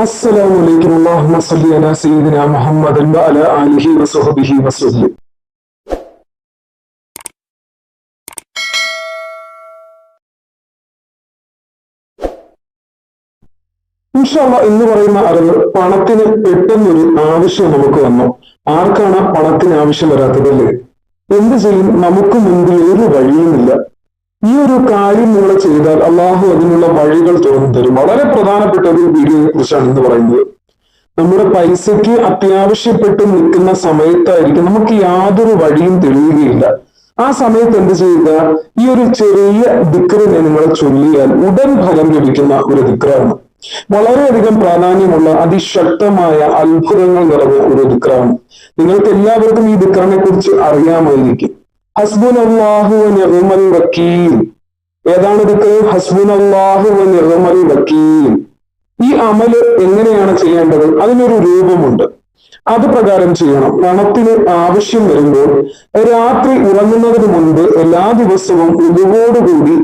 السلام عليكم اللهم صل على سيدنا محمد وعلى آله وصحبه وسلم ഇൻഷാല്ല എന്ന് പറയുന്ന അറിവ് പണത്തിന് പെട്ടെന്നൊരു ആവശ്യം നമുക്ക് വന്നു ആർക്കാണ് പണത്തിന് ആവശ്യം വരാത്തതല്ലേ എന്ത് ചെയ്യും നമുക്ക് മുൻപിൽ ഒരു വഴിയുമില്ല ഈ ഒരു കാര്യം നിങ്ങൾ ചെയ്താൽ അള്ളാഹു അതിനുള്ള വഴികൾ തുറന്നു തരും വളരെ പ്രധാനപ്പെട്ട ഒരു വീഡിയോയെ കുറിച്ചാണ് ഇന്ന് പറയുന്നത്. നമ്മുടെ പൈസയ്ക്ക് അത്യാവശ്യപ്പെട്ട് നിൽക്കുന്ന സമയത്തായിരിക്കും നമുക്ക് യാതൊരു വഴിയും തെളിയുകയില്ല. ആ സമയത്ത് എന്ത് ചെയ്യുക? ഈ ഒരു ചെറിയ ദിക്റിനെ നിങ്ങൾ ചൊല്ലിയാൽ ഉടൻ ഫലം ലഭിക്കുന്ന ഒരു ദിക്റാണ്. വളരെയധികം പ്രാധാന്യമുള്ള അതിശക്തമായ അത്ഭുതങ്ങൾ നിറഞ്ഞ ഒരു ദിക്റാണ്. നിങ്ങൾക്ക് എല്ലാവർക്കും ഈ ദിക്റിനെ കുറിച്ച് അറിയാമായിരിക്കും. ഏതാണ് ഈ അമൽ എങ്ങനെയാണ് ചെയ്യേണ്ടത്? അതിനൊരു രൂപമുണ്ട്. അത് പ്രകാരം ചെയ്യണം. പണത്തിന് ആവശ്യം വരുമ്പോൾ രാത്രി ഉറങ്ങുന്നതിന് മുൻപ് എല്ലാ ദിവസവും ഇതുവോടുകൂടി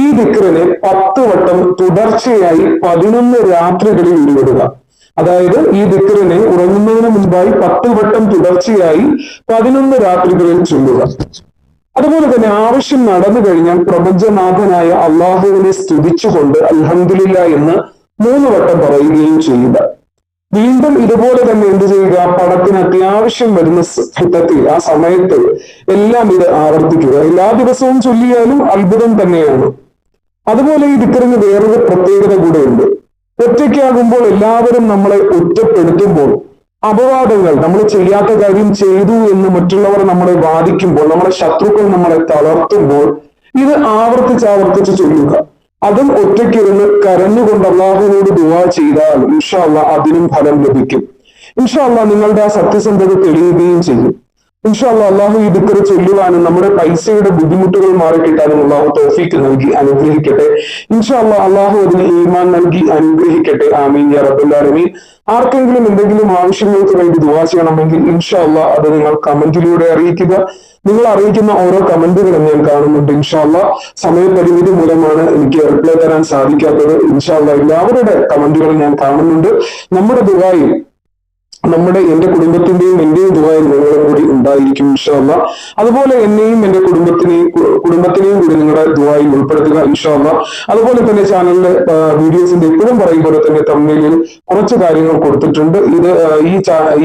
ഈ ദിക്റിനെ പത്ത് വട്ടം തുടർച്ചയായി പതിനൊന്ന് രാത്രികളിൽ ഉരുവിടുക അതായത് ഈ ദിക്റിനെ ഉറങ്ങുന്നതിന് മുൻപായി പത്ത് വട്ടം തുടർച്ചയായി പതിനൊന്ന് രാത്രികളിൽ ചൊല്ലുക. അതുപോലെ തന്നെ ആവശ്യം നടന്നു കഴിഞ്ഞാൽ പ്രപഞ്ചനാഥനായ അള്ളാഹുവിനെ സ്തുതിച്ചുകൊണ്ട് അൽഹംദുലില്ല എന്ന് മൂന്ന് വട്ടം പറയുകയും ചെയ്യുക. വീണ്ടും ഇതുപോലെ തന്നെ എന്ത് ചെയ്യുക? പടത്തിന് അത്യാവശ്യം വരുന്ന ഘട്ടത്തിൽ ആ സമയത്ത് എല്ലാം ഇത് ആവർത്തിക്കുക. എല്ലാ ദിവസവും ചൊല്ലിയാലും അത്ഭുതം തന്നെയാണ്. അതുപോലെ ഈ ദിക്കറിന് വേറൊരു പ്രത്യേകത കൂടെയുണ്ട് ഒറ്റയ്ക്കാകുമ്പോൾ എല്ലാവരും നമ്മളെ ഒറ്റപ്പെടുത്തുമ്പോൾ അപവാദങ്ങൾ. നമ്മൾ ചെയ്യാത്ത കാര്യം ചെയ്തു എന്ന് മറ്റുള്ളവർ നമ്മളെ വാദിക്കുമ്പോൾ നമ്മുടെ ശത്രുക്കൾ നമ്മളെ തളർത്തുമ്പോൾ ഇത് ആവർത്തിച്ച് ആവർത്തിച്ച് ചൊല്ലുക അതും ഒറ്റയ്ക്കിരുന്ന് കരഞ്ഞുകൊണ്ട് അള്ളാഹുവിനോട് ദുവാ ചെയ്താൽ ഇൻഷാല്ല അതിനും ഫലം ലഭിക്കും. ഇൻഷാല്ല നിങ്ങളുടെ ആ സത്യസന്ധത തെളിയുകയും ചെയ്യും. അള്ളാഹു ഇതൊക്കെ ചൊല്ലുവാനും നമ്മുടെ പൈസയുടെ ബുദ്ധിമുട്ടുകൾ മാറിക്കിട്ടാനും അള്ളാഹു തോഫീക്ക് നൽകി അനുഗ്രഹിക്കട്ടെ. ഇൻഷാല്ല അള്ളാഹു അതിന് ഈമാൻ നൽകി അനുഗ്രഹിക്കട്ടെ. ആമീൻ യാ ആർക്കെങ്കിലും എന്തെങ്കിലും ആവശ്യങ്ങൾക്ക് വേണ്ടി ദുവാ ചെയ്യണമെങ്കിൽ ഇൻഷാല്ല അത് നിങ്ങൾ കമന്റിലൂടെ അറിയിക്കുക. നിങ്ങൾ അറിയിക്കുന്ന ഓരോ കമന്റുകളും ഞാൻ കാണുന്നുണ്ട്. ഇൻഷാല്ല സമയപരിമിതി മൂലമാണ് എനിക്ക് റിപ്ലൈ തരാൻ സാധിക്കാത്തത്. ഇൻഷാല്ല എല്ലാവരുടെ കമന്റുകളും ഞാൻ കാണുന്നുണ്ട്. നമ്മുടെ ദുബായിൽ നമ്മുടെ എന്റെ കുടുംബത്തിന്റെയും എന്റെയും ദുബായിൽ നിങ്ങളും കൂടി ഉണ്ടായിരിക്കും ഇൻഷാല്ല അതുപോലെ എന്നെയും എന്റെ കുടുംബത്തിനെയും കുടുംബത്തിനെയും കൂടി നിങ്ങളുടെ ദുബായിൽ ഉൾപ്പെടുത്തുക ഇൻഷാല്ല അതുപോലെ തന്നെ ചാനലിലെ വീഡിയോസിന്റെ എപ്പോഴും പറയും പോലെ തന്നെ തമ്മിലിൽ കുറച്ച് കാര്യങ്ങൾ കൊടുത്തിട്ടുണ്ട്. ഇത് ഈ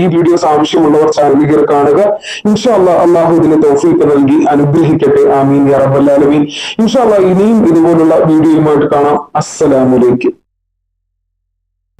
ഈ വീഡിയോസ് ആവശ്യമുള്ളവർ ചാനൽ കയറി കാണുക. ഇൻഷാല്ല അള്ളാഹു ഇതിന് തോഫീക്ക് നൽകി അനുഗ്രഹിക്കട്ടെ. ആമീൻ യാ ഇൻഷാല്ല ഇനിയും ഇതുപോലുള്ള വീഡിയോയുമായിട്ട് കാണാം. അസ്സലാമലൈക്കും